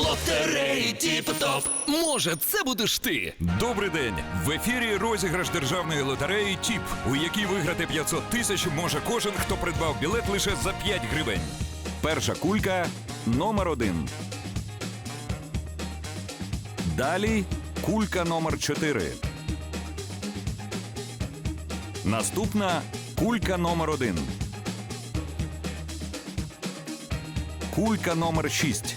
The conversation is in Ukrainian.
Лотереї Тіп-топ. Може, це будеш ти? Добрий день! В ефірі розіграш державної лотереї ТІП, у якій виграти 500 тисяч може кожен, хто придбав білет лише за 5 гривень. Перша кулька номер один. Далі кулька номер 4. Наступна кулька номер 1. Кулька номер 6.